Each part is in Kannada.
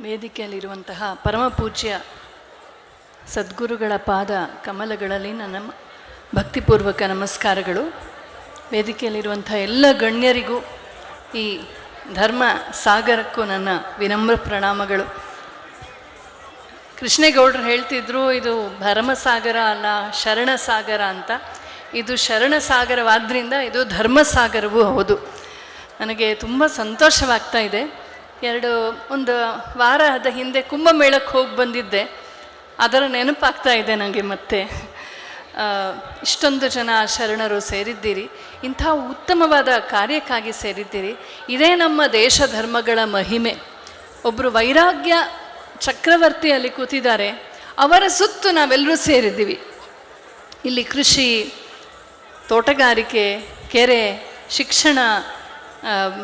ವೇದಿಕೆಯಲ್ಲಿರುವಂತಹ ಪರಮಪೂಜ್ಯ ಸದ್ಗುರುಗಳ ಪಾದ ಕಮಲಗಳಲ್ಲಿ ನನ್ನ ಭಕ್ತಿಪೂರ್ವಕ ನಮಸ್ಕಾರಗಳು. ವೇದಿಕೆಯಲ್ಲಿರುವಂಥ ಎಲ್ಲ ಗಣ್ಯರಿಗೂ ಈ ಧರ್ಮ ಸಾಗರಕ್ಕೂ ನನ್ನ ವಿನಮ್ರ ಪ್ರಣಾಮಗಳು. ಕೃಷ್ಣೇಗೌಡರು ಹೇಳ್ತಿದ್ರು, ಇದು ಧರ್ಮಸಾಗರ ಅಲ್ಲ, ಶರಣಸಾಗರ ಅಂತ. ಇದು ಶರಣ ಸಾಗರವಾದ್ರಿಂದ ಇದು ಧರ್ಮಸಾಗರವೂ ಹೌದು. ನನಗೆ ತುಂಬ ಸಂತೋಷವಾಗ್ತಾ ಇದೆ. ಎರಡು, ಒಂದು ವಾರದ ಹಿಂದೆ ಕುಂಭಮೇಳಕ್ಕೆ ಹೋಗಿ ಬಂದಿದ್ದೆ. ಅದರ ನೆನಪಾಗ್ತಾ ಇದೆ ನನಗೆ ಮತ್ತೆ. ಇಷ್ಟೊಂದು ಜನ ಶರಣರು ಸೇರಿದ್ದೀರಿ. ಇಂಥ ಉತ್ತಮವಾದ ಕಾರ್ಯಕ್ಕಾಗಿ ಸೇರಿದ್ದೀರಿ. ಇದೇ ನಮ್ಮ ದೇಶ ಧರ್ಮಗಳ ಮಹಿಮೆ. ಒಬ್ಬರು ವೈರಾಗ್ಯ ಚಕ್ರವರ್ತಿ ಅಲ್ಲಿ ಕೂತಿದ್ದಾರೆ. ಅವರ ಸುತ್ತು ನಾವೆಲ್ಲರೂ ಸೇರಿದ್ದೀವಿ. ಇಲ್ಲಿ ಕೃಷಿ ತೋಟಗಾರಿಕೆ, ಕೆರೆ, ಶಿಕ್ಷಣ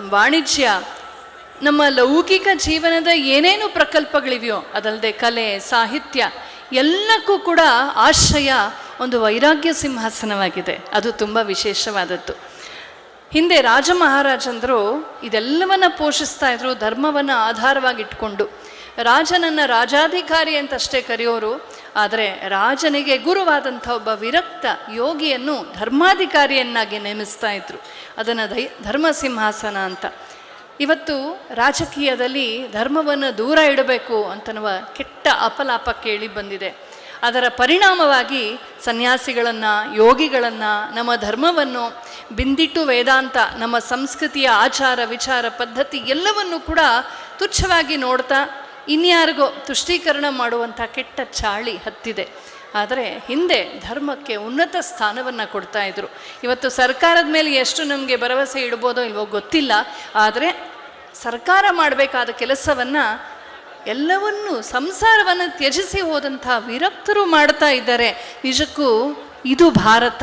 ವಾಣಿಜ್ಯ, ನಮ್ಮ ಲೌಕಿಕ ಜೀವನದ ಏನೇನು ಪ್ರಕಲ್ಪಗಳಿವೆಯೋ ಅದಲ್ಲದೆ ಕಲೆ, ಸಾಹಿತ್ಯ, ಎಲ್ಲಕ್ಕೂ ಕೂಡ ಆಶ್ರಯ ಒಂದು ವೈರಾಗ್ಯ ಸಿಂಹಾಸನವಾಗಿದೆ. ಅದು ತುಂಬ ವಿಶೇಷವಾದದ್ದು. ಹಿಂದೆ ರಾಜ ಮಹಾರಾಜಂದರು ಇದೆಲ್ಲವನ್ನು ಪೋಷಿಸ್ತಾ ಇದ್ರು, ಧರ್ಮವನ್ನು ಆಧಾರವಾಗಿಟ್ಕೊಂಡು. ರಾಜನನ್ನು ರಾಜಾಧಿಕಾರಿ ಅಂತಷ್ಟೇ ಕರೆಯೋರು ಆದರೆ ರಾಜನಿಗೆ ಗುರುವಾದಂಥ ಒಬ್ಬ ವಿರಕ್ತ ಯೋಗಿಯನ್ನು ಧರ್ಮಾಧಿಕಾರಿಯನ್ನಾಗಿ ನೇಮಿಸ್ತಾ ಇದ್ರು. ಅದನ್ನು ದೈ, ಧರ್ಮ ಸಿಂಹಾಸನ ಅಂತ. ಇವತ್ತು ರಾಜಕೀಯದಲ್ಲಿ ಧರ್ಮವನ್ನು ದೂರ ಇಡಬೇಕು ಅಂತನ್ನುವ ಕೆಟ್ಟ ಅಪಲಾಪ ಕೇಳಿ ಬಂದಿದೆ. ಅದರ ಪರಿಣಾಮವಾಗಿ ಸನ್ಯಾಸಿಗಳನ್ನು, ಯೋಗಿಗಳನ್ನು, ನಮ್ಮ ಧರ್ಮವನ್ನು ಬಿಂದಿಟ್ಟು ವೇದಾಂತ, ನಮ್ಮ ಸಂಸ್ಕೃತಿಯ ಆಚಾರ ವಿಚಾರ ಪದ್ಧತಿ ಎಲ್ಲವನ್ನು ಕೂಡ ತುಚ್ಛವಾಗಿ ನೋಡ್ತಾ ಇನ್ಯಾರಿಗೋ ತುಷ್ಟೀಕರಣ ಮಾಡುವಂಥ ಕೆಟ್ಟ ಚಾಳಿ ಹತ್ತಿದೆ. ಆದರೆ ಹಿಂದೆ ಧರ್ಮಕ್ಕೆ ಉನ್ನತ ಸ್ಥಾನವನ್ನು ಕೊಡ್ತಾ ಇದ್ರು. ಇವತ್ತು ಸರ್ಕಾರದ ಮೇಲೆ ಎಷ್ಟು ನಮಗೆ ಭರವಸೆ ಇಡ್ಬೋದೋ ಇಲ್ವೋ ಗೊತ್ತಿಲ್ಲ. ಆದರೆ ಸರ್ಕಾರ ಮಾಡಬೇಕಾದ ಕೆಲಸವನ್ನು ಎಲ್ಲವನ್ನೂ ಸಂಸಾರವನ್ನು ತ್ಯಜಿಸಿ ಹೋದಂಥ ವಿರಕ್ತರು ಮಾಡ್ತಾ ಇದ್ದಾರೆ. ನಿಜಕ್ಕೂ ಇದು ಭಾರತ.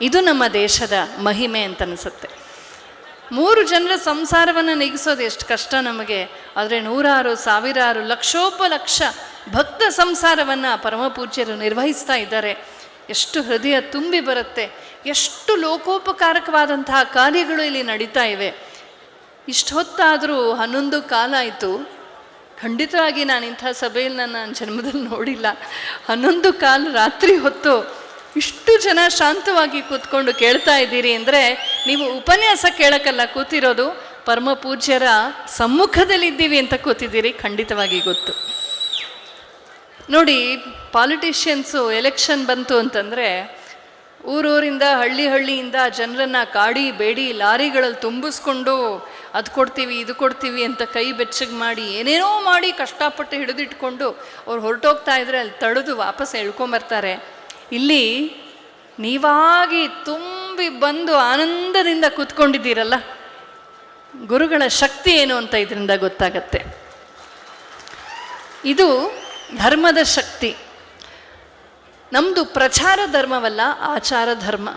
ಇದು ನಮ್ಮ ದೇಶದ ಮಹಿಮೆ ಅಂತ ಅನಿಸುತ್ತೆ. ಮೂರು ಜನರ ಸಂಸಾರವನ್ನು ನೆಗೆಸೋದು ಎಷ್ಟು ಕಷ್ಟ ನಮಗೆ. ಆದರೆ ನೂರಾರು, ಸಾವಿರಾರು, ಲಕ್ಷೋಪಲಕ್ಷ ಭಕ್ತ ಸಂಸಾರವನ್ನು ಪರಮಪೂಜ್ಯರು ನಿರ್ವಹಿಸ್ತಾ ಇದ್ದಾರೆ. ಎಷ್ಟು ಹೃದಯ ತುಂಬಿ ಬರುತ್ತೆ. ಎಷ್ಟು ಲೋಕೋಪಕಾರಕವಾದಂತಹ ಕಾರ್ಯಗಳು ಇಲ್ಲಿ ನಡೀತಾ ಇವೆ. ಇಷ್ಟು ಹೊತ್ತಾದರೂ ಹನ್ನೊಂದು ಕಾಲ ಆಯಿತು. ಖಂಡಿತವಾಗಿ ನಾನು ಇಂಥ ಸಭೆಯಲ್ಲಿ ನನ್ನ ಜನ್ಮದಲ್ಲಿ ನೋಡಿಲ್ಲ. ಹನ್ನೊಂದು ಕಾಲ ರಾತ್ರಿ ಹೊತ್ತು ಇಷ್ಟು ಜನ ಶಾಂತವಾಗಿ ಕೂತ್ಕೊಂಡು ಕೇಳ್ತಾ ಇದ್ದೀರಿ ಅಂದರೆ ನೀವು ಉಪನ್ಯಾಸ ಕೇಳಕ್ಕಲ್ಲ ಕೂತಿರೋದು ಪರಮ ಪೂಜ್ಯರ ಸಮ್ಮುಖದಲ್ಲಿದ್ದೀವಿ ಅಂತ ಕೂತಿದ್ದೀರಿ, ಖಂಡಿತವಾಗಿ ಗೊತ್ತು. ನೋಡಿ ಪಾಲಿಟಿಷಿಯನ್ಸು ಎಲೆಕ್ಷನ್ ಬಂತು ಅಂತಂದರೆ ಊರೂರಿಂದ, ಹಳ್ಳಿ ಹಳ್ಳಿಯಿಂದ ಜನರನ್ನು ಕಾಡಿ, ಬೇಡಿ, ಲಾರಿಗಳಲ್ಲಿ ತುಂಬಿಸ್ಕೊಂಡು ಅದು ಕೊಡ್ತೀವಿ, ಇದು ಕೊಡ್ತೀವಿ ಅಂತ ಕೈ ಬೆಚ್ಚಗೆ ಮಾಡಿ, ಏನೇನೋ ಮಾಡಿ ಕಷ್ಟಪಟ್ಟು ಹಿಡಿದಿಟ್ಕೊಂಡು ಅವ್ರು ಹೊರಟೋಗ್ತಾ ಇದ್ರೆ ಅಲ್ಲಿ ತಡೆದು ವಾಪಸ್ ಎಳ್ಕೊಂಬರ್ತಾರೆ. ಇಲ್ಲಿ ನೀವಾಗಿ ತುಂಬಿ ಬಂದು ಆನಂದದಿಂದ ಕೂತ್ಕೊಂಡಿದ್ದೀರಲ್ಲ? ಗುರುಗಳ ಶಕ್ತಿ ಏನು ಅಂತ ಇದರಿಂದ ಗೊತ್ತಾಗತ್ತೆ. ಇದು ಧರ್ಮದ ಶಕ್ತಿ. ನಮ್ಮದು ಪ್ರಚಾರ ಧರ್ಮವಲ್ಲ, ಆಚಾರ ಧರ್ಮ.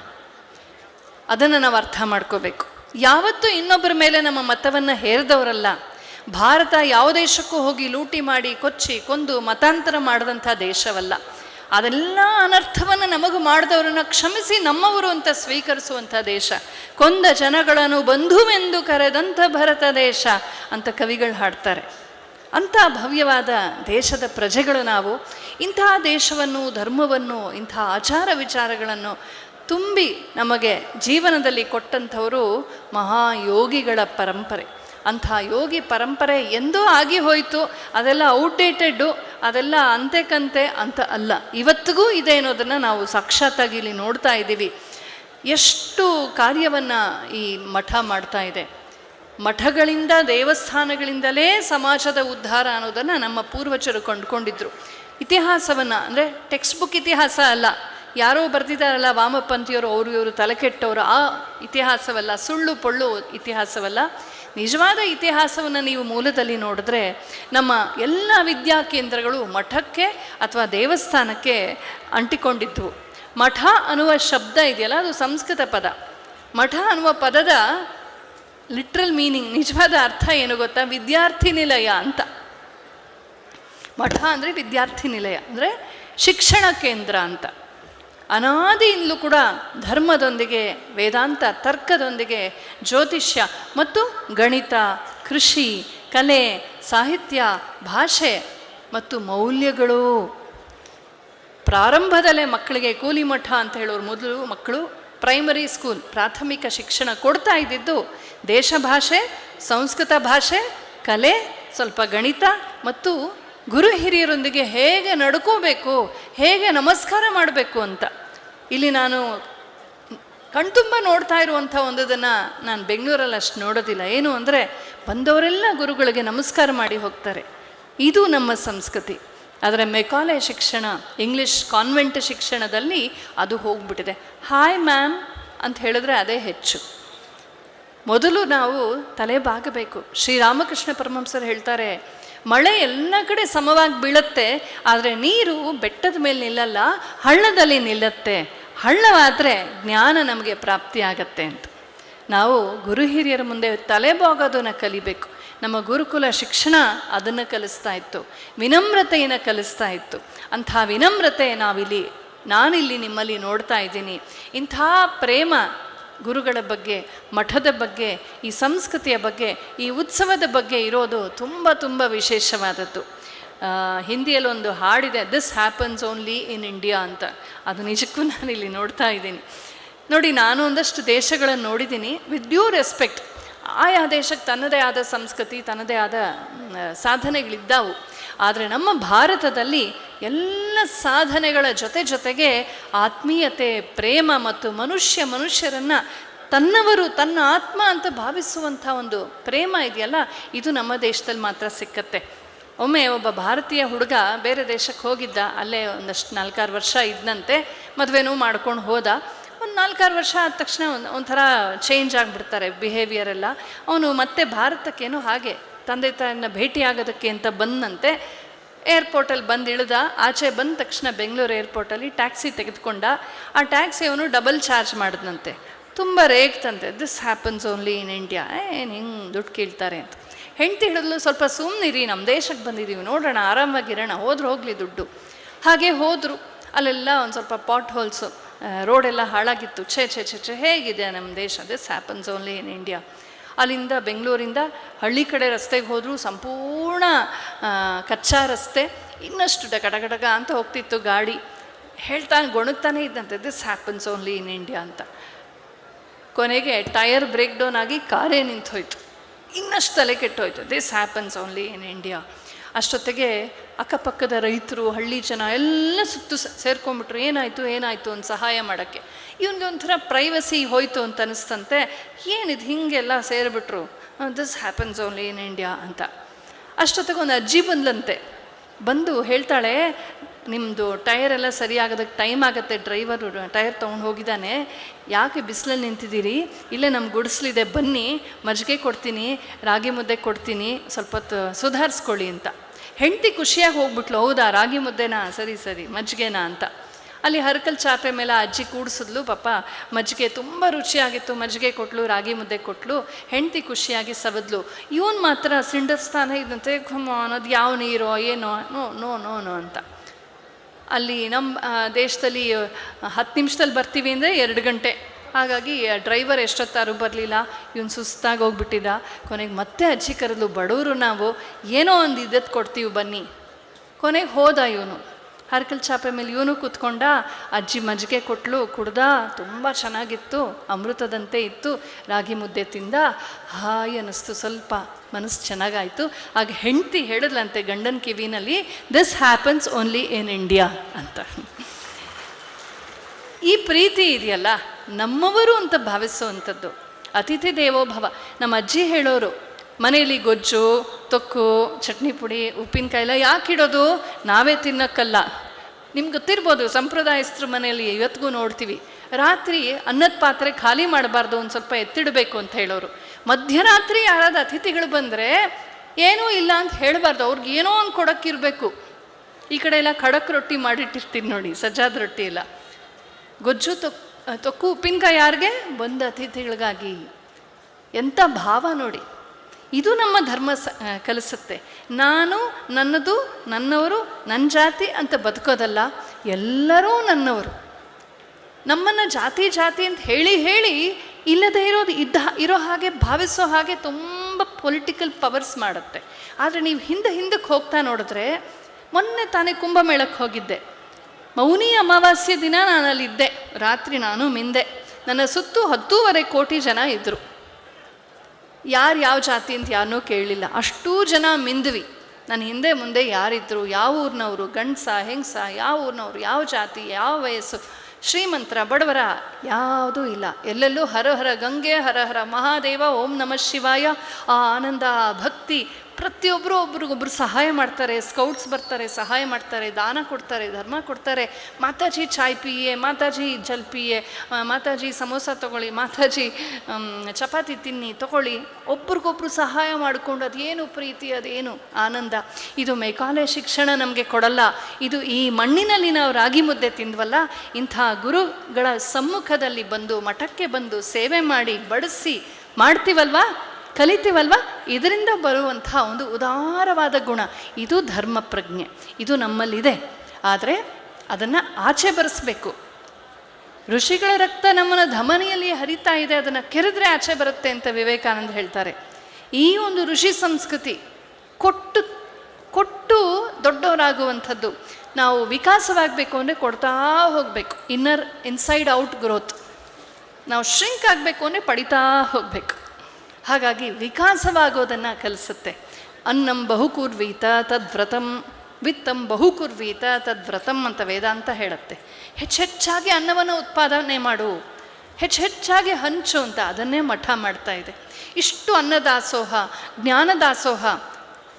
ಅದನ್ನು ನಾವು ಅರ್ಥ ಮಾಡ್ಕೋಬೇಕು. ಯಾವತ್ತೂ ಇನ್ನೊಬ್ಬರ ಮೇಲೆ ನಮ್ಮ ಮತವನ್ನು ಹೇರಿದವರಲ್ಲ. ಭಾರತ ಯಾವ ದೇಶಕ್ಕೂ ಹೋಗಿ ಲೂಟಿ ಮಾಡಿ, ಕೊಚ್ಚಿ, ಕೊಂದು ಮತಾಂತರ ಮಾಡಿದಂಥ ದೇಶವಲ್ಲ. ಅದೆಲ್ಲ ಅನರ್ಥವನ್ನು ನಮಗೂ ಮಾಡಿದವರನ್ನ ಕ್ಷಮಿಸಿ ನಮ್ಮವರು ಅಂತ ಸ್ವೀಕರಿಸುವಂಥ ದೇಶ. ಕೊಂದ ಜನಗಳನ್ನು ಬಂಧುವೆಂದು ಕರೆದಂಥ ಭರತ ದೇಶ ಅಂತ ಕವಿಗಳು ಹಾಡ್ತಾರೆ. ಅಂಥ ಭವ್ಯವಾದ ದೇಶದ ಪ್ರಜೆಗಳು ನಾವು. ಇಂತಹ ದೇಶವನ್ನು, ಧರ್ಮವನ್ನು, ಇಂಥ ಆಚಾರ ವಿಚಾರಗಳನ್ನು ತುಂಬಿ ನಮಗೆ ಜೀವನದಲ್ಲಿ ಕೊಟ್ಟಂಥವರು ಮಹಾಯೋಗಿಗಳ ಪರಂಪರೆ. ಅಂಥ ಯೋಗಿ ಪರಂಪರೆ ಎಂದೂ ಆಗಿ ಹೋಯಿತು, ಅದೆಲ್ಲ ಔಟ್ಡೇಟೆಡ್ಡು ಅದೆಲ್ಲ ಅಂತೆ ಕಂತೆ ಅಂತ ಅಲ್ಲ. ಇವತ್ತಿಗೂ ಇದೆ ಅನ್ನೋದನ್ನು ನಾವು ಸಾಕ್ಷಾತ್ತಾಗಿ ಇಲ್ಲಿ ನೋಡ್ತಾ ಇದ್ದೀವಿ. ಎಷ್ಟು ಕಾರ್ಯವನ್ನು ಈ ಮಠ ಮಾಡ್ತಾ ಇದೆ. ಮಠಗಳಿಂದ, ದೇವಸ್ಥಾನಗಳಿಂದಲೇ ಸಮಾಜದ ಉದ್ಧಾರ ಅನ್ನೋದನ್ನು ನಮ್ಮ ಪೂರ್ವಜರು ಕಂಡುಕೊಂಡಿದ್ರು. ಇತಿಹಾಸವನ್ನು, ಅಂದರೆ ಟೆಕ್ಸ್ಟ್ ಬುಕ್ ಇತಿಹಾಸ ಅಲ್ಲ. ಯಾರೋ ಬರ್ತಿದ್ದಾರಲ್ಲ ವಾಮಪಂಥಿಯವರು, ಅವರು ಇವರು ತಲೆಕೆಟ್ಟವರು ಆ ಇತಿಹಾಸವಲ್ಲ, ಸುಳ್ಳು, ಪೊಳ್ಳು ಇತಿಹಾಸವಲ್ಲ. ನಿಜವಾದ ಇತಿಹಾಸವನ್ನು ನೀವು ಮೂಲದಲ್ಲಿ ನೋಡಿದ್ರೆ ನಮ್ಮ ಎಲ್ಲ ವಿದ್ಯಾ ಕೇಂದ್ರಗಳು ಮಠಕ್ಕೆ ಅಥವಾ ದೇವಸ್ಥಾನಕ್ಕೆ ಅಂಟಿಕೊಂಡಿದ್ವು ಮಠ ಅನ್ನುವ ಶಬ್ದ ಇದೆಯಲ್ಲ, ಅದು ಸಂಸ್ಕೃತ ಪದ. ಮಠ ಅನ್ನುವ ಪದದ ಲಿಟ್ರಲ್ ಮೀನಿಂಗ್ ನಿಜವಾದ ಅರ್ಥ ಏನು ಗೊತ್ತಾ? ವಿದ್ಯಾರ್ಥಿ ನಿಲಯ ಅಂತ. ಮಠ ಅಂದರೆ ವಿದ್ಯಾರ್ಥಿ ನಿಲಯ, ಅಂದರೆ ಶಿಕ್ಷಣ ಕೇಂದ್ರ ಅಂತ. ಅನಾದಿಯಿಂದಲೂ ಕೂಡ ಧರ್ಮದೊಂದಿಗೆ, ವೇದಾಂತ, ತರ್ಕದೊಂದಿಗೆ ಜ್ಯೋತಿಷ್ಯ ಮತ್ತು ಗಣಿತ, ಕೃಷಿ, ಕಲೆ, ಸಾಹಿತ್ಯ, ಭಾಷೆ ಮತ್ತು ಮೌಲ್ಯಗಳು. ಪ್ರಾರಂಭದಲ್ಲೇ ಮಕ್ಕಳಿಗೆ ಕೂಲಿ ಮಠ ಅಂತ ಹೇಳೋರು ಮೊದಲು ಮಕ್ಕಳು ಪ್ರೈಮರಿ ಸ್ಕೂಲ್ ಪ್ರಾಥಮಿಕ ಶಿಕ್ಷಣ ಕೊಡ್ತಾ ಇದ್ದಿದ್ದು ದೇಶ ಭಾಷೆ, ಸಂಸ್ಕೃತ ಭಾಷೆ, ಕಲೆ, ಸ್ವಲ್ಪ ಗಣಿತ ಮತ್ತು ಗುರು ಹಿರಿಯರೊಂದಿಗೆ ಹೇಗೆ ನಡ್ಕೋಬೇಕು, ಹೇಗೆ ನಮಸ್ಕಾರ ಮಾಡಬೇಕು ಅಂತ. ಇಲ್ಲಿ ನಾನು ಕಣ್ತುಂಬ ನೋಡ್ತಾ ಇರುವಂಥ ಒಂದದನ್ನು ನಾನು ಬೆಂಗಳೂರಲ್ಲಿ ಅಷ್ಟು ನೋಡೋದಿಲ್ಲ. ಏನು ಅಂದರೆ, ಬಂದವರೆಲ್ಲ ಗುರುಗಳಿಗೆ ನಮಸ್ಕಾರ ಮಾಡಿ ಹೋಗ್ತಾರೆ. ಇದು ನಮ್ಮ ಸಂಸ್ಕೃತಿ. ಆದರೆ ಮೆಕಾಲೆ ಶಿಕ್ಷಣ, ಇಂಗ್ಲೀಷ್ ಕಾನ್ವೆಂಟ್ ಶಿಕ್ಷಣದಲ್ಲಿ ಅದು ಹೋಗ್ಬಿಟ್ಟಿದೆ. ಹಾಯ್ ಮ್ಯಾಮ್ ಅಂತ ಹೇಳಿದ್ರೆ ಅದೇ ಹೆಚ್ಚು. ಮೊದಲು ನಾವು ತಲೆ ಬಾಗಬೇಕು. ಶ್ರೀರಾಮಕೃಷ್ಣ ಪರಮಹಂಸರು ಹೇಳ್ತಾರೆ ಮಳೆ ಎಲ್ಲ ಕಡೆ ಸಮವಾಗಿ ಬೀಳುತ್ತೆ, ಆದರೆ ನೀರು ಬೆಟ್ಟದ ಮೇಲೆ ನಿಲ್ಲಲ್ಲ, ಹಳ್ಳದಲ್ಲಿ ನಿಲ್ಲತ್ತೆ. ಹಳ್ಳವಾದರೆ ಜ್ಞಾನ ನಮಗೆ ಪ್ರಾಪ್ತಿಯಾಗತ್ತೆ ಅಂತ. ನಾವು ಗುರು ಹಿರಿಯರ ಮುಂದೆ ತಲೆಬೋಗೋದನ್ನು ಕಲಿಬೇಕು. ನಮ್ಮ ಗುರುಕುಲ ಶಿಕ್ಷಣ ಅದನ್ನು ಕಲಿಸ್ತಾ ಇತ್ತು. ವಿನಮ್ರತೆಯನ್ನು ಕಲಿಸ್ತಾ ಇತ್ತು. ಅಂಥ ವಿನಮ್ರತೆ ನಾವಿಲ್ಲಿ, ನಾನಿಲ್ಲಿ ನಿಮ್ಮಲ್ಲಿ ನೋಡ್ತಾ ಇದ್ದೀನಿ. ಇಂಥ ಪ್ರೇಮ ಗುರುಗಳ ಬಗ್ಗೆ, ಮಠದ ಬಗ್ಗೆ, ಈ ಸಂಸ್ಕೃತಿಯ ಬಗ್ಗೆ, ಈ ಉತ್ಸವದ ಬಗ್ಗೆ ಇರೋದು ತುಂಬ ತುಂಬ ವಿಶೇಷವಾದದ್ದು. ಹಿಂದಿಯಲ್ಲಿ ಒಂದು ಹಾಡಿದೆ this happens only in India ಅಂತ. ಅದು ನಿಜಕ್ಕೂ ನಾನು ಇಲ್ಲಿ ನೋಡ್ತಾ ಇದ್ದೀನಿ. ನೋಡಿ, ನಾನು ಒಂದಷ್ಟು ದೇಶಗಳನ್ನು ನೋಡಿದ್ದೀನಿ. ವಿತ್ ಡ್ಯೂ ರೆಸ್ಪೆಕ್ಟ್ ಆಯಾ ದೇಶಕ್ಕೆ ತನ್ನದೇ ಆದ ಸಂಸ್ಕೃತಿ, ತನ್ನದೇ ಆದ ಸಾಧನೆಗಳಿದ್ದಾವು. ಆದರೆ ನಮ್ಮ ಭಾರತದಲ್ಲಿ ಎಲ್ಲ ಸಾಧನೆಗಳ ಜೊತೆ ಜೊತೆಗೆ ಆತ್ಮೀಯತೆ, ಪ್ರೇಮ ಮತ್ತು ಮನುಷ್ಯ ಮನುಷ್ಯರನ್ನು ತನ್ನವರು, ತನ್ನ ಆತ್ಮ ಅಂತ ಭಾವಿಸುವಂಥ ಒಂದು ಪ್ರೇಮ ಇದೆಯಲ್ಲ, ಇದು ನಮ್ಮ ದೇಶದಲ್ಲಿ ಮಾತ್ರ ಸಿಕ್ಕತ್ತೆ. ಒಮ್ಮೆ ಒಬ್ಬ ಭಾರತೀಯ ಹುಡುಗ ಬೇರೆ ದೇಶಕ್ಕೆ ಹೋಗಿದ್ದ, ಅಲ್ಲೇ ಒಂದಷ್ಟು ನಾಲ್ಕಾರು ವರ್ಷ ಇದ್ದಂತೆ ಮದುವೆನೂ ಮಾಡ್ಕೊಂಡು ಹೋದ. ಒಂದು ನಾಲ್ಕಾರು ವರ್ಷ ಆದ ತಕ್ಷಣ ಒಂದು, ಒಂಥರ ಚೇಂಜ್ ಆಗಿಬಿಡ್ತಾರೆ ಬಿಹೇವಿಯರ್ ಎಲ್ಲ. ಅವನು ಮತ್ತೆ ಭಾರತಕ್ಕೇನೋ ಹಾಗೆ, ತಂದೆ ತಾಯಿನ ಭೇಟಿಯಾಗೋದಕ್ಕೆ ಅಂತ ಬಂದಂತೆ ಏರ್ಪೋರ್ಟಲ್ಲಿ ಬಂದು ಇಳಿದ, ಆಚೆ ಬಂದ ತಕ್ಷಣ ಬೆಂಗಳೂರು ಏರ್ಪೋರ್ಟಲ್ಲಿ ಟ್ಯಾಕ್ಸಿ ತೆಗೆದುಕೊಂಡ. ಆ ಟ್ಯಾಕ್ಸಿ ಅವನು ಡಬಲ್ ಚಾರ್ಜ್ ಮಾಡಿದ್ನಂತೆ. ತುಂಬ ರೇಗ್ತಂತೆ. This happens only in India ಏನು ಹಿಂಗೆ ದುಡ್ಡು ಕೇಳ್ತಾರೆ ಅಂತ. ಹೆಂಡತಿ ಹಿಡಿದ್ಲು, ಸ್ವಲ್ಪ ಸುಮ್ಮನಿರಿ ನಮ್ಮ ದೇಶಕ್ಕೆ ಬಂದಿದ್ದೀವಿ ನೋಡೋಣ ಆರಾಮಾಗಿರೋಣ ಹೋದ್ರೆ ಹೋಗಲಿ ದುಡ್ಡು. ಹಾಗೆ ಹೋದರು. ಅಲ್ಲೆಲ್ಲ ಒಂದು ಸ್ವಲ್ಪ ಪಾಟ್ ಹೋಲ್ಸು ರೋಡೆಲ್ಲ ಹಾಳಾಗಿತ್ತು. ಛೇ ಛೇ ಛೇ ಛೇ, ಹೇಗಿದೆ ನಮ್ಮ ದೇಶ? This happens only in India ಅಲ್ಲಿಂದ ಬೆಂಗಳೂರಿಂದ ಹಳ್ಳಿ ಕಡೆ ರಸ್ತೆಗೆ ಹೋದರೂ ಸಂಪೂರ್ಣ ಕಚ್ಚಾ ರಸ್ತೆ. ಇನ್ನಷ್ಟು ಡಗಡಗಡಗ ಡಗ ಡಗ ಅಂತ ಹೋಗ್ತಿತ್ತು ಗಾಡಿ. ಹೇಳ್ತಾನೆ ಗೊಣಗ್ತಾನೆ ಇದ್ದಂತೆ this happens only in India ಅಂತ. ಕೊನೆಗೆ ಟೈರ್ ಬ್ರೇಕ್ ಡೌನ್ ಆಗಿ ಕಾರೇ ನಿಂತು ಹೋಯ್ತು ಇನ್ನಷ್ಟು ತಲೆ ಕೆಟ್ಟೋಯ್ತು. This happens only in India ಅಷ್ಟೊತ್ತಿಗೆ ಅಕ್ಕಪಕ್ಕದ ರೈತರು, ಹಳ್ಳಿ ಜನ ಎಲ್ಲ ಸುತ್ತು ಸೇರ್ಕೊಂಡ್ಬಿಟ್ರು. ಏನಾಯಿತು ಏನಾಯಿತು ಅಂತ ಸಹಾಯ ಮಾಡೋಕ್ಕೆ. ಇವನಿಗೆ ಒಂಥರ ಪ್ರೈವಸಿ ಹೋಯಿತು ಅಂತ ಅನಿಸ್ತಂತೆ. ಏನಿದು ಹೀಗೆಲ್ಲ ಸೇರಿಬಿಟ್ರು? This happens only in India ಅಂತ. ಅಷ್ಟೊತ್ತಿಗೆ ಒಂದು ಅಜ್ಜಿ ಬಂದ್ಲಂತೆ. ಬಂದು ಹೇಳ್ತಾಳೆ ನಿಮ್ಮದು ಟೈರ್ ಎಲ್ಲ ಸರಿಯಾಗೋದಕ್ಕೆ ಟೈಮ್ ಆಗುತ್ತೆ ಡ್ರೈವರ್ ಟೈರ್ ತೊಗೊಂಡು ಹೋಗಿದ್ದಾನೆ. ಯಾಕೆ ಬಿಸಿಲಲ್ಲಿ ನಿಂತಿದ್ದೀರಿ? ಇಲ್ಲೇ ನಮ್ಮ ಗುಡಿಸ್ಲಿದೆ. ಬನ್ನಿ, ಮಜ್ಜಿಗೆ ಕೊಡ್ತೀನಿ, ರಾಗಿ ಮುದ್ದೆ ಕೊಡ್ತೀನಿ, ಸ್ವಲ್ಪ ಸುಧಾರಿಸ್ಕೊಳ್ಳಿ ಅಂತ. ಹೆಂಡತಿ ಖುಷಿಯಾಗಿ ಹೋಗ್ಬಿಟ್ಲು, ಹೌದಾ? ರಾಗಿ ಮುದ್ದೆನಾ? ಸರಿ ಸರಿ, ಮಜ್ಜಿಗೆನಾ ಅಂತ. ಅಲ್ಲಿ ಹರಕಲ್ ಚಾಪೆ ಮೇಲೆ ಅಜ್ಜಿ ಕೂಡಿಸಿದ್ಲು, ಪಾಪ ಮಜ್ಜಿಗೆ ತುಂಬ ರುಚಿಯಾಗಿತ್ತು. ಮಜ್ಜಿಗೆ ಕೊಟ್ಲು, ರಾಗಿ ಮುದ್ದೆ ಕೊಟ್ಲು, ಹೆಂಡತಿ ಖುಷಿಯಾಗಿ ಸವದ್ಲು. ಇವನು ಮಾತ್ರ ಸಿಂಡಸ್ತಾನ ಇದ್ದಂತೆ ಖಮ ಅನ್ನೋದು ಯಾವ ನೀರೋ, ಏನೋ, ನೋ ನೋ ನೋ ನೋ ಅಂತ. ಅಲ್ಲಿ ನಮ್ಮ ದೇಶದಲ್ಲಿ ಹತ್ತು ನಿಮಿಷದಲ್ಲಿ ಬರ್ತೀವಿ ಅಂದರೆ ಎರಡು ಗಂಟೆ. ಹಾಗಾಗಿ ಡ್ರೈವರ್ ಎಷ್ಟೊತ್ತಾರು ಬರಲಿಲ್ಲ, ಇವನು ಸುಸ್ತಾಗಿ ಹೋಗ್ಬಿಟ್ಟಿದ್ದ ಕೊನೆಗೆ ಮತ್ತೆ ಅಜ್ಜಿ ಕರೆದ್ಲು ಬಡವರು ನಾವು ಏನೋ ಒಂದು ಇದ್ದದ್ದು ಕೊಡ್ತೀವಿ ಬನ್ನಿ. ಕೊನೆಗೆ ಹೋದ ಇವನು. ಹರ್ಕಲ್ ಚಾಪೆ ಮೇಲೆ ಇವನು ಕೂತ್ಕೊಂಡ, ಅಜ್ಜಿ ಮಜ್ಜಿಗೆ ಕೊಟ್ಲು, ಕುಡ್ದ, ತುಂಬ ಚೆನ್ನಾಗಿತ್ತು, ಅಮೃತದಂತೆ ಇತ್ತು, ರಾಗಿ ಮುದ್ದೆ ತಿಂದ. ಹಾಯ್ ಅನ್ನಿಸ್ತು ಸ್ವಲ್ಪ, ಮನಸ್ಸು ಚೆನ್ನಾಗಾಯಿತು. ಆಗ ಹೆಂಡ್ತಿ ಹೇಳಿದ್ಲಂತೆ ಗಂಡನ ಕಿವಿನಲ್ಲಿ this happens only in India ಅಂತ. ಈ ಪ್ರೀತಿ ಇದೆಯಲ್ಲ? ನಮ್ಮವರು ಅಂತ ಭಾವಿಸುವಂಥದ್ದು. ಅತಿಥಿ ದೇವೋಭವ. ನಮ್ಮ ಅಜ್ಜಿ ಹೇಳೋರು, ಮನೆಯಲ್ಲಿ ಗೊಜ್ಜು, ತೊಕ್ಕು, ಚಟ್ನಿ ಪುಡಿ, ಉಪ್ಪಿನಕಾಯಿ ಎಲ್ಲ ಯಾಕೆ ಇಡೋದು? ನಾವೇ ತಿನ್ನೋಕ್ಕಲ್ಲ. ನಿಮ್ಗೆ ಗೊತ್ತಿರ್ಬೋದು, ಸಂಪ್ರದಾಯಸ್ಥರ ಮನೆಯಲ್ಲಿ ಇವತ್ತಿಗೂ ನೋಡ್ತೀವಿ. ರಾತ್ರಿ ಅನ್ನದ ಪಾತ್ರೆ ಖಾಲಿ ಮಾಡಬಾರ್ದು, ಒಂದು ಸ್ವಲ್ಪ ಎತ್ತಿಡಬೇಕು ಅಂತ ಹೇಳೋರು. ಮಧ್ಯರಾತ್ರಿ ಯಾರಾದ ಅತಿಥಿಗಳು ಬಂದರೆ, ಏನೂ ಇಲ್ಲ ಅಂತ ಹೇಳಬಾರ್ದು, ಅವ್ರಿಗೆ ಏನೋ ಒಂದು ಕೊಡೋಕ್ಕಿರಬೇಕು ಈ ಕಡೆ ಎಲ್ಲ ಖಡಕ್ ರೊಟ್ಟಿ ಮಾಡಿಟ್ಟಿರ್ತೀನಿ ನೋಡಿ, ಸಜ್ಜಾದ ರೊಟ್ಟಿ ಎಲ್ಲ. ಗೊಜ್ಜು ತೊಕ್ ತೊಕ್ಕು ಉಪ್ಪಿನಕಾಯಿ ಯಾರಿಗೆ ಬಂದ ಅತಿಥಿಗಳಿಗಾಗಿ ಎಂಥ ಭಾವ ನೋಡಿ. ಇದು ನಮ್ಮ ಧರ್ಮ ಸ ಕಲಿಸುತ್ತೆ. ನಾನು ನನ್ನದು, ನನ್ನವರು ನನ್ನ ಜಾತಿ ಅಂತ ಬದುಕೋದಲ್ಲ, ಎಲ್ಲರೂ ನನ್ನವರು. ನಮ್ಮನ್ನು ಜಾತಿ ಜಾತಿ ಅಂತ ಹೇಳಿ ಹೇಳಿ ಇಲ್ಲದೆ ಇರೋದು ಇದ್ದ ಇರೋ ಹಾಗೆ ಭಾವಿಸೋ ಹಾಗೆ ತುಂಬ ಪೊಲಿಟಿಕಲ್ ಪವರ್ಸ್ ಮಾಡುತ್ತೆ. ಆದರೆ ನೀವು ಹಿಂದೆ ಹಿಂದಕ್ಕೆ ಹೋಗ್ತಾ ನೋಡಿದ್ರೆ ಮೊನ್ನೆ ತಾನೇ ಕುಂಭಮೇಳಕ್ಕೆ ಹೋಗಿದ್ದೆ. ಮೌನಿ ಅಮಾವಾಸ್ಯೆ ದಿನ ನಾನಲ್ಲಿದ್ದೆ. ರಾತ್ರಿ ನಾನು ಮಿಂದೆ. ನನ್ನ ಸುತ್ತು ಹತ್ತೂವರೆ ಕೋಟಿ ಜನ ಇದ್ದರು ಯಾರು ಯಾವ ಜಾತಿ ಅಂತ ಯಾರನ್ನೂ ಕೇಳಲಿಲ್ಲ ಅಷ್ಟೂ ಜನ ಮಿಂದ್ವಿ. ನನ್ನ ಹಿಂದೆ ಮುಂದೆ ಯಾರಿದ್ರು, ಯಾವ ಊರಿನವರು, ಗಂಡಸ, ಹೆಂಗಸ, ಯಾವ ಊರಿನವ್ರು, ಯಾವ ಜಾತಿ, ಯಾವ ವಯಸ್ಸು, ಶ್ರೀಮಂತರ, ಬಡವರ ಯಾವುದೂ ಇಲ್ಲ. ಎಲ್ಲೆಲ್ಲೂ ಹರ ಹರ ಗಂಗೆ, ಹರ ಹರ ಮಹಾದೇವ, ಓಂ ನಮಃ ಶಿವಾಯ, ಆ ಆನಂದ ಭಕ್ತಿ ಪ್ರತಿಯೊಬ್ಬರು ಒಬ್ರಿಗೊಬ್ರು ಸಹಾಯ ಮಾಡ್ತಾರೆ ಸ್ಕೌಟ್ಸ್ ಬರ್ತಾರೆ, ಸಹಾಯ ಮಾಡ್ತಾರೆ, ದಾನ ಕೊಡ್ತಾರೆ, ಧರ್ಮ ಕೊಡ್ತಾರೆ. ಮಾತಾಜಿ ಚಾಯ್ ಪಿಯೆ, ಮಾತಾಜಿ ಜಲ್ ಪಿಯೆ ಮಾತಾಜಿ ಸಮೋಸ ತಗೊಳ್ಳಿ, ಮಾತಾಜಿ ಚಪಾತಿ ತಿನ್ನಿ, ತಗೊಳ್ಳಿ. ಒಬ್ರಿಗೊಬ್ರು ಸಹಾಯ ಮಾಡಿಕೊಂಡು ಅದೇನು ಪ್ರೀತಿ, ಅದೇನು ಆನಂದ. ಇದು ಮೇಘಾಲಯ ಶಿಕ್ಷಣ ನಮಗೆ ಕೊಡಲ್ಲ. ಇದು ಈ ಮಣ್ಣಿನಲ್ಲಿ ನಾವು ರಾಗಿ ಮುದ್ದೆ ತಿಂದ್ವಲ್ಲ, ಇಂಥ ಗುರುಗಳ ಸಮ್ಮುಖದಲ್ಲಿ ಬಂದು, ಮಠಕ್ಕೆ ಬಂದು ಸೇವೆ ಮಾಡಿ, ಬಡಿಸಿ ಮಾಡ್ತೀವಲ್ವಾ? ಕಲಿತೀವಲ್ವಾ? ಇದರಿಂದ ಬರುವಂಥ ಒಂದು ಉದಾರವಾದ ಗುಣ. ಇದು ಧರ್ಮ ಪ್ರಜ್ಞೆ ಇದು ನಮ್ಮಲ್ಲಿದೆ. ಆದರೆ ಅದನ್ನು ಆಚೆ ಬರೆಸ್ಬೇಕು. ಋಷಿಗಳ ರಕ್ತ ನಮ್ಮನ್ನು ಧಮನಿಯಲ್ಲಿ ಹರಿತಾ ಇದೆ, ಅದನ್ನು ಕೆರೆದ್ರೆ ಆಚೆ ಬರುತ್ತೆ ಅಂತ ವಿವೇಕಾನಂದ ಹೇಳ್ತಾರೆ. ಈ ಒಂದು ಋಷಿ ಸಂಸ್ಕೃತಿ ಕೊಟ್ಟು ಕೊಟ್ಟು ದೊಡ್ಡವರಾಗುವಂಥದ್ದು. ನಾವು ವಿಕಾಸವಾಗಬೇಕು ಅಂದರೆ ಕೊಡ್ತಾ ಹೋಗಬೇಕು. ಇನ್ನರ್ ಇನ್ಸೈಡ್ ಔಟ್ ಗ್ರೋತ್ ನಾವು ಶ್ರಿಂಕ್ ಆಗಬೇಕು ಅಂದರೆ ಪಡಿತಾ ಹೋಗಬೇಕು. ಹಾಗಾಗಿ ವಿಕಾಸವಾಗೋದನ್ನು ಕಲಿಸುತ್ತೆ. ಅನ್ನಂ ಬಹುಕುರ್ವೀತ ತದ್ವ್ರತಂ, ವಿತ್ತಂ ಬಹುಕುರ್ವೀತ ತದ್ವ್ರತಂ ಅಂತ ವೇದಾಂತ ಹೇಳುತ್ತೆ. ಹೆಚ್ಚೆಚ್ಚಾಗಿ ಅನ್ನವನ್ನು ಉತ್ಪಾದನೆ ಮಾಡು. ಹೆಚ್ಚು ಹೆಚ್ಚಾಗಿ ಹಂಚು ಅಂತ ಅದನ್ನೇ ಮಠ ಮಾಡ್ತಾ ಇದೆ. ಇಷ್ಟು ಅನ್ನದಾಸೋಹ, ಜ್ಞಾನದಾಸೋಹ,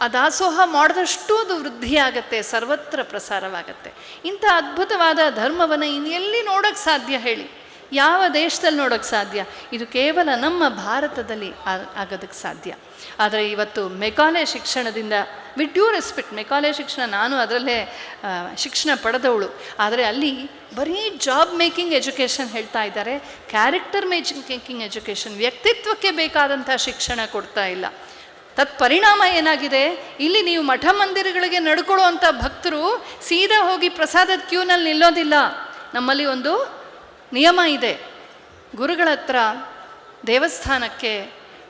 ಆ ದಾಸೋಹ ಮಾಡಿದಷ್ಟು ಅದು ವೃದ್ಧಿಯಾಗತ್ತೆ, ಸರ್ವತ್ರ ಪ್ರಸಾರವಾಗತ್ತೆ. ಇಂಥ ಅದ್ಭುತವಾದ ಧರ್ಮವನ್ನು ಇನ್ನೆಲ್ಲಿ ನೋಡೋಕ್ಕೆ ಸಾಧ್ಯ ಹೇಳಿ? ಯಾವ ದೇಶದಲ್ಲಿ ನೋಡೋಕ್ಕೆ ಸಾಧ್ಯ? ಇದು ಕೇವಲ ನಮ್ಮ ಭಾರತದಲ್ಲಿ ಆಗೋದಕ್ಕೆ ಸಾಧ್ಯ. ಆದರೆ ಇವತ್ತು ಮೆಕಾಲೆ ಶಿಕ್ಷಣದಿಂದ, ವಿತ್ ಡ್ಯೂ ರೆಸ್ಪೆಕ್ಟ್, ಮೆಕಾಲೆ ಶಿಕ್ಷಣ ನಾನು ಅದರಲ್ಲೇ ಶಿಕ್ಷಣ ಪಡೆದವಳು. ಆದರೆ ಅಲ್ಲಿ ಬರೀ ಜಾಬ್ ಮೇಕಿಂಗ್ ಎಜುಕೇಷನ್ ಹೇಳ್ತಾ ಇದ್ದಾರೆ. ಕ್ಯಾರೆಕ್ಟರ್ ಮೇಕಿಂಗ್ ಎಜುಕೇಷನ್ ವ್ಯಕ್ತಿತ್ವಕ್ಕೆ ಬೇಕಾದಂಥ ಶಿಕ್ಷಣ ಕೊಡ್ತಾ ಇಲ್ಲ. ತತ್ಪರಿಣಾಮ ಏನಾಗಿದೆ? ಇಲ್ಲಿ ನೀವು ಮಠ ಮಂದಿರಗಳಿಗೆ ನಡ್ಕೊಳ್ಳುವಂಥ ಭಕ್ತರು ಸೀದಾ ಹೋಗಿ ಪ್ರಸಾದದ ಕ್ಯೂನಲ್ಲಿ ನಿಲ್ಲೋದಿಲ್ಲ. ನಮ್ಮಲ್ಲಿ ಒಂದು ನಿಯಮ ಇದೆ. ಗುರುಗಳ ಹತ್ರ ದೇವಸ್ಥಾನಕ್ಕೆ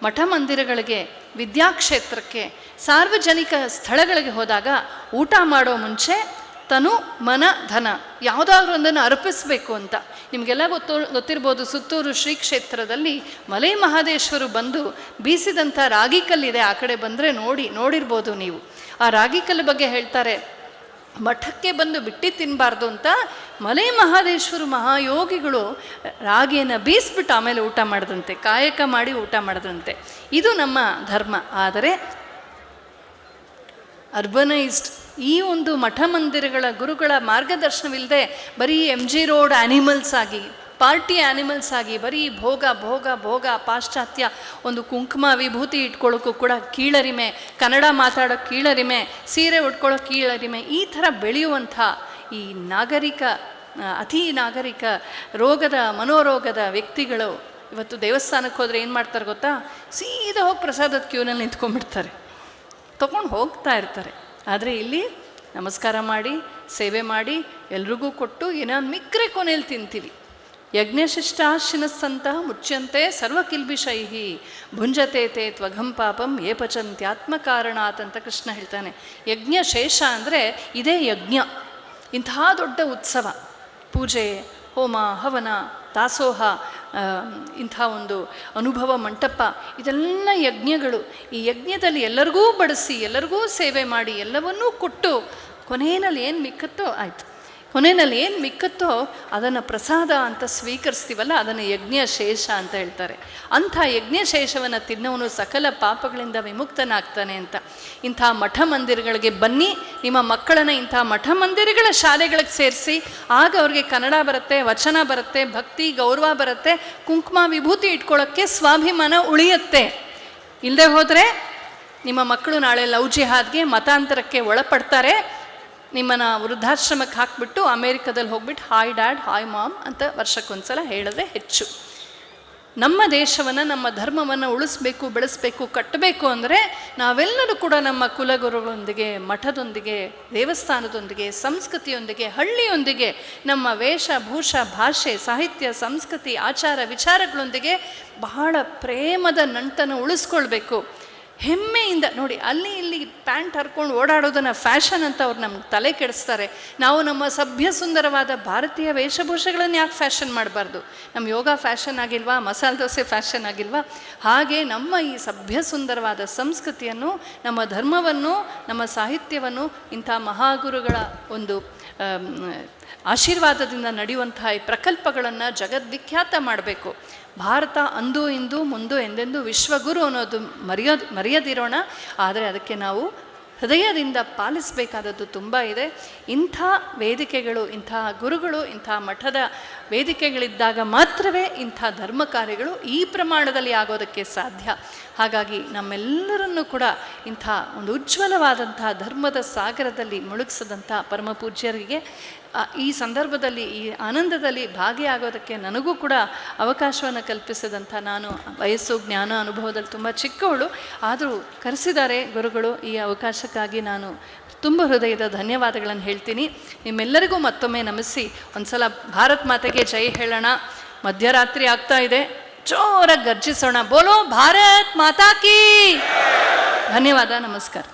ಮಠ ಮಂದಿರಗಳಿಗೆ ವಿದ್ಯಾಕ್ಷೇತ್ರಕ್ಕೆ, ಸಾರ್ವಜನಿಕ ಸ್ಥಳಗಳಿಗೆ ಹೋದಾಗ ಊಟ ಮಾಡೋ ಮುಂಚೆ ತನು ಮನ, ಧನ ಯಾವುದಾದ್ರೂ ಒಂದನ್ನು ಅರ್ಪಿಸಬೇಕು ಅಂತ. ನಿಮಗೆಲ್ಲ ಗೊತ್ತು, ಗೊತ್ತಿರ್ಬೋದು ಸುತ್ತೂರು ಶ್ರೀ ಕ್ಷೇತ್ರದಲ್ಲಿ ಮಲೆ ಮಹಾದೇಶ್ವರು ಬಂದು ಬೀಸಿದಂಥ ರಾಗಿ ಕಲ್ಲಿದೆ. ಆ ಕಡೆ ಬಂದರೆ ನೋಡಿ, ನೋಡಿರ್ಬೋದು ನೀವು. ಆ ರಾಗಿ ಕಲ್ಲು ಬಗ್ಗೆ ಹೇಳ್ತಾರೆ, ಮಠಕ್ಕೆ ಬಂದು ಬಿಟ್ಟಿ ತಿನ್ನಬಾರ್ದು ಅಂತ ಮಲೈ ಮಹಾದೇಶ್ವರು ಮಹಾಯೋಗಿಗಳು ರಾಗಿಯನ್ನು ಬೀಸ್ಬಿಟ್ಟು ಆಮೇಲೆ ಊಟ ಮಾಡಿದಂತೆ, ಕಾಯಕ ಮಾಡಿ ಊಟ ಮಾಡಿದಂತೆ. ಇದು ನಮ್ಮ ಧರ್ಮ. ಆದರೆ ಅರ್ಬನೈಸ್ಡ್ ಈ ಒಂದು ಮಠ ಮಂದಿರಗಳ ಗುರುಗಳ ಮಾರ್ಗದರ್ಶನವಿಲ್ಲದೆ ಬರೀ ಎಂ ಜಿ ರೋಡ್ ಆ್ಯನಿಮಲ್ಸ್ ಆಗಿ, ಪಾರ್ಟಿ ಆ್ಯನಿಮಲ್ಸ್ ಆಗಿ, ಬರೀ ಭೋಗ ಭೋಗ ಭೋಗ, ಪಾಶ್ಚಾತ್ಯ ಒಂದು ಕುಂಕುಮ ವಿಭೂತಿ ಇಟ್ಕೊಳ್ಳೋಕ್ಕೂ ಕೂಡ ಕೀಳರಿಮೆ, ಕನ್ನಡ ಮಾತಾಡೋ ಕೀಳರಿಮೆ, ಸೀರೆ ಉಟ್ಕೊಳ್ಳೋ ಕೀಳರಿಮೆ, ಈ ಥರ ಬೆಳೆಯುವಂಥ ಈ ನಾಗರಿಕ ಅತಿ ನಾಗರಿಕ ರೋಗದ, ಮನೋರೋಗದ ವ್ಯಕ್ತಿಗಳು ಇವತ್ತು ದೇವಸ್ಥಾನಕ್ಕೆ ಹೋದರೆ ಏನು ಮಾಡ್ತಾರೆ ಗೊತ್ತಾ? ಸೀದಾ ಹೋಗಿ ಪ್ರಸಾದದ ಕ್ಯೂನಲ್ಲಿ ನಿಂತ್ಕೊಂಡ್ಬಿಡ್ತಾರೆ. ತೊಗೊಂಡು ಹೋಗ್ತಾ ಇರ್ತಾರೆ. ಆದರೆ ಇಲ್ಲಿ ನಮಸ್ಕಾರ ಮಾಡಿ, ಸೇವೆ ಮಾಡಿ, ಎಲ್ರಿಗೂ ಕೊಟ್ಟು ಏನೋ ಮಿಕ್ರೆ ಕೊನೆಯಲ್ಲಿ ತಿಂತೀವಿ. ಯಜ್ಞಶಿಷ್ಟಾಶಿನಸ್ಸಂತಹ ಮುಚ್ಚಂತೆ ಸರ್ವ ಕಿಲ್ಬಿಷೈಹಿ ಭುಂಜತೆ ತೇ ತ್ವಘಂ ಪಾಪಂ ಏ ಪಚಂತ್ಯಾತ್ಮಕಾರಣಾತ್ ಅಂತ ಕೃಷ್ಣ ಹೇಳ್ತಾನೆ. ಯಜ್ಞ ಶೇಷ ಅಂದರೆ ಇದೇ ಯಜ್ಞ. ಇಂತಹ ದೊಡ್ಡ ಉತ್ಸವ. ಪೂಜೆ, ಹೋಮ, ಹವನ, ದಾಸೋಹ ಇಂಥ ಒಂದು ಅನುಭವ, ಮಂಟಪ, ಇದೆಲ್ಲ ಯಜ್ಞಗಳು. ಈ ಯಜ್ಞದಲ್ಲಿ ಎಲ್ಲರಿಗೂ ಬಡಿಸಿ, ಎಲ್ಲರಿಗೂ ಸೇವೆ ಮಾಡಿ, ಎಲ್ಲವನ್ನೂ ಕೊಟ್ಟು ಕೊನೆಯಲ್ಲಿ ಏನು ಮಿಕ್ಕತ್ತೋ ಆಯಿತು. ಕೊನೆಯಲ್ಲಿ ಏನು ಮಿಕ್ಕತ್ತೋ ಅದನ್ನು ಪ್ರಸಾದ ಅಂತ ಸ್ವೀಕರಿಸ್ತೀವಲ್ಲ, ಅದನ್ನು ಯಜ್ಞ ಶೇಷ ಅಂತ ಹೇಳ್ತಾರೆ. ಅಂಥ ಯಜ್ಞ ಶೇಷವನ್ನು ತಿನ್ನೋನು ಸಕಲ ಪಾಪಗಳಿಂದ ವಿಮುಕ್ತನಾಗ್ತಾನೆ ಅಂತ. ಇಂಥ ಮಠ ಮಂದಿರಗಳಿಗೆ ಬನ್ನಿ, ನಿಮ್ಮ ಮಕ್ಕಳನ್ನು ಇಂಥ ಮಠ ಮಂದಿರಗಳ ಶಾಲೆಗಳಿಗೆ ಸೇರಿಸಿ, ಆಗ ಅವ್ರಿಗೆ ಕನ್ನಡ ಬರುತ್ತೆ, ವಚನ ಬರುತ್ತೆ, ಭಕ್ತಿ, ಗೌರವ ಬರುತ್ತೆ, ಕುಂಕುಮ ವಿಭೂತಿ ಇಟ್ಕೊಳ್ಳೋಕ್ಕೆ ಸ್ವಾಭಿಮಾನ ಉಳಿಯುತ್ತೆ. ಇಲ್ಲದೆ ಹೋದರೆ ನಿಮ್ಮ ಮಕ್ಕಳು ನಾಳೆ ಲವ್ ಜಿಹಾದ್ಗೆ ಮತಾಂತರಕ್ಕೆ ಒಳಪಡ್ತಾರೆ. ನಿಮ್ಮನ್ನ ವೃದ್ಧಾಶ್ರಮಕ್ಕೆ ಹಾಕ್ಬಿಟ್ಟು ಅಮೇರಿಕಾದಲ್ಲಿ ಹೋಗ್ಬಿಟ್ಟು ಹಾಯ್ ಡ್ಯಾಡ್ ಹಾಯ್ ಮಾಮ್ ಅಂತ ವರ್ಷಕ್ಕೊಂದ್ಸಲ ಹೇಳಿದ್ರೆ ಹೆಚ್ಚು. ನಮ್ಮ ದೇಶವನ್ನು, ನಮ್ಮ ಧರ್ಮವನ್ನು ಉಳಿಸ್ಬೇಕು, ಬೆಳೆಸಬೇಕು, ಕಟ್ಟಬೇಕು ಅಂದರೆ ನಾವೆಲ್ಲರೂ ಕೂಡ ನಮ್ಮ ಕುಲಗುರುಗಳೊಂದಿಗೆ, ಮಠದೊಂದಿಗೆ, ದೇವಸ್ಥಾನದೊಂದಿಗೆ, ಸಂಸ್ಕೃತಿಯೊಂದಿಗೆ, ಹಳ್ಳಿಯೊಂದಿಗೆ, ನಮ್ಮ ವೇಷಭೂಷ ಭಾಷೆ, ಸಾಹಿತ್ಯ, ಸಂಸ್ಕೃತಿ, ಆಚಾರ, ವಿಚಾರಗಳೊಂದಿಗೆ ಬಹಳ ಪ್ರೇಮದ ನಂಟನ್ನು ಉಳಿಸ್ಕೊಳ್ಬೇಕು. ಹೆಮ್ಮೆಯಿಂದ ನೋಡಿ, ಅಲ್ಲಿ ಇಲ್ಲಿ ಪ್ಯಾಂಟ್ ಹರ್ಕೊಂಡು ಓಡಾಡೋದನ್ನು ಫ್ಯಾಷನ್ ಅಂತ ಅವ್ರು ನಮ್ಗೆ ತಲೆ ಕೆಡಿಸ್ತಾರೆ. ನಾವು ನಮ್ಮ ಸಭ್ಯ ಸುಂದರವಾದ ಭಾರತೀಯ ವೇಷಭೂಷೆಗಳನ್ನು ಯಾಕೆ ಫ್ಯಾಷನ್ ಮಾಡಬಾರ್ದು? ನಮ್ಮ ಯೋಗ ಫ್ಯಾಷನ್ ಆಗಿಲ್ವಾ? ಮಸಾಲೆ ದೋಸೆ ಫ್ಯಾಷನ್ ಆಗಿಲ್ವಾ? ಹಾಗೆ ನಮ್ಮ ಈ ಸಭ್ಯ ಸುಂದರವಾದ ಸಂಸ್ಕೃತಿಯನ್ನು, ನಮ್ಮ ಧರ್ಮವನ್ನು, ನಮ್ಮ ಸಾಹಿತ್ಯವನ್ನು ಇಂಥ ಮಹಾಗುರುಗಳ ಒಂದು ಆಶೀರ್ವಾದದಿಂದ ನಡೆಯುವಂತಹ ಈ ಪ್ರಕಲ್ಪಗಳನ್ನು ಜಗದ್ವಿಖ್ಯಾತ ಮಾಡಬೇಕು. ಭಾರತ ಅಂದು ಇಂದು ಮುಂದು ಎಂದೆಂದು ವಿಶ್ವಗುರು ಅನ್ನೋದು ಮರೆಯೋದು ಮರೆಯದಿರೋಣ. ಆದರೆ ಅದಕ್ಕೆ ನಾವು ಹೃದಯದಿಂದ ಪಾಲಿಸಬೇಕಾದದ್ದು ತುಂಬ ಇದೆ. ಇಂಥ ವೇದಿಕೆಗಳು, ಇಂಥ ಗುರುಗಳು, ಇಂಥ ಮಠದ ವೇದಿಕೆಗಳಿದ್ದಾಗ ಮಾತ್ರವೇ ಇಂಥ ಧರ್ಮ ಕಾರ್ಯಗಳು ಈ ಪ್ರಮಾಣದಲ್ಲಿ ಆಗೋದಕ್ಕೆ ಸಾಧ್ಯ. ಹಾಗಾಗಿ ನಮ್ಮೆಲ್ಲರನ್ನೂ ಕೂಡ ಇಂಥ ಒಂದು ಉಜ್ವಲವಾದಂಥ ಧರ್ಮದ ಸಾಗರದಲ್ಲಿ ಮುಳುಗಿಸದಂಥ ಪರಮ ಪೂಜ್ಯರಿಗೆ ಈ ಸಂದರ್ಭದಲ್ಲಿ, ಈ ಆನಂದದಲ್ಲಿ ಭಾಗಿಯಾಗೋದಕ್ಕೆ ನನಗೂ ಕೂಡ ಅವಕಾಶವನ್ನು ಕಲ್ಪಿಸಿದಂಥ ನಾನು ವಯಸ್ಸು, ಜ್ಞಾನ, ಅನುಭವದಲ್ಲಿ ತುಂಬ ಚಿಕ್ಕವಳು. ಆದರೂ ಕರೆಸಿದ್ದಾರೆ ಗುರುಗಳು, ಈ ಅವಕಾಶಕ್ಕಾಗಿ ನಾನು ತುಂಬ ಹೃದಯದ ಧನ್ಯವಾದಗಳನ್ನು ಹೇಳ್ತೀನಿ. ನಿಮ್ಮೆಲ್ಲರಿಗೂ ಮತ್ತೊಮ್ಮೆ ನಮಿಸಿ ಒಂದ್ಸಲ ಭಾರತ್ ಮಾತೆಗೆ ಜೈ ಹೇಳೋಣ. ಮಧ್ಯರಾತ್ರಿ ಆಗ್ತಾ ಇದೆ. ಜೋರಾಗಿ ಗರ್ಜಿಸೋಣ ಬೋಲೋ ಭಾರತ್ ಮಾತಾ ಕೀ ಧನ್ಯವಾದ ನಮಸ್ಕಾರ